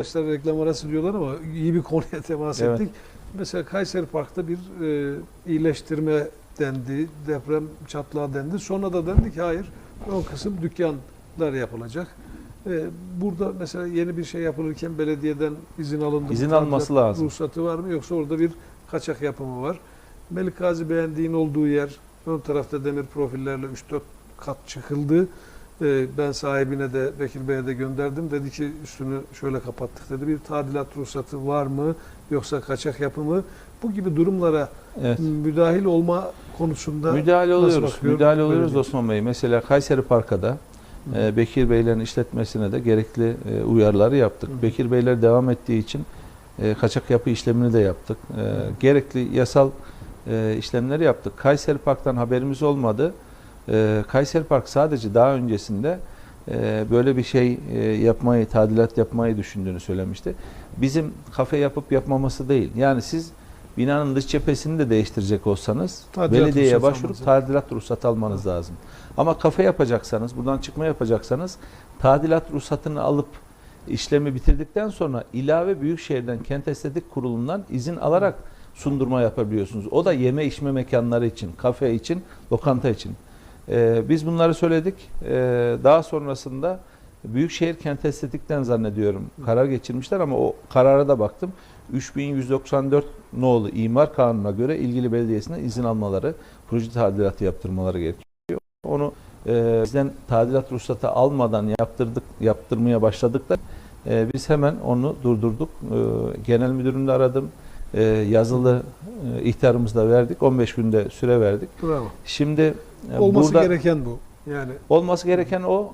Arkadaşlar reklam arası diyorlar ama iyi bir konuya temas Evet. ettik. Mesela Kayseri Park'ta bir e, iyileştirme dendi, deprem çatlağı dendi. Sonra da dendi ki hayır, ön kısım dükkanlar yapılacak. E, burada mesela yeni bir şey yapılırken belediyeden izin alındı. İzin alması lazım. Ruhsatı var mı yoksa orada bir kaçak yapımı var. Melik Gazi beğendiğin olduğu yer ön tarafta demir profillerle 3-4 kat çıkıldı. Ee, Ben sahibine de Bekir Bey'e de gönderdim. Dedi ki üstünü şöyle kapattık dedi. Bir tadilat ruhsatı var mı yoksa kaçak yapımı? Bu gibi durumlara Evet. müdahil olma konusunda Müdahale oluyoruz. Müdahale oluyoruz belediye? Osman Bey. Mesela Kayseri Parka'da e, Bekir Beylerin işletmesine de gerekli e, uyarıları yaptık. Hı. Bekir Beyler devam ettiği için e, kaçak yapı işlemini de yaptık. E, gerekli yasal e, işlemleri yaptık. Kayseri Park'tan haberimiz olmadı. E, Kayseri Park sadece daha öncesinde e, böyle bir şey e, yapmayı, tadilat yapmayı düşündüğünü söylemişti. Bizim kafe yapıp yapmaması değil. Yani siz binanın dış cephesini de değiştirecek olsanız Tadilat belediyeye başvurup tadilat ruhsatı almanız lazım. Ama kafe yapacaksanız, buradan çıkma yapacaksanız tadilat ruhsatını alıp işlemi bitirdikten sonra ilave Büyükşehir'den Kent Estetik Kurulu'ndan izin alarak sundurma yapabiliyorsunuz. O da yeme içme mekanları için, kafe için, lokanta için. Ee, biz bunları söyledik. Ee, daha sonrasında Büyükşehir Kent Estetik'ten zannediyorum karar geçirmişler ama o karara da baktım. 3194 nolu imar kanununa göre ilgili belediyesine izin almaları, proje tadilatı yaptırmaları gerekiyor. Onu e, bizden tadilat ruhsatı almadan yaptırdık, yaptırmaya başladık da e, biz hemen onu durdurduk. E, genel müdürünü de aradım. E, yazılı e, ihtarımızı da verdik. 15 günde süre verdik. bravo. Şimdi e, Olması burada gereken bu. Yani olması gereken o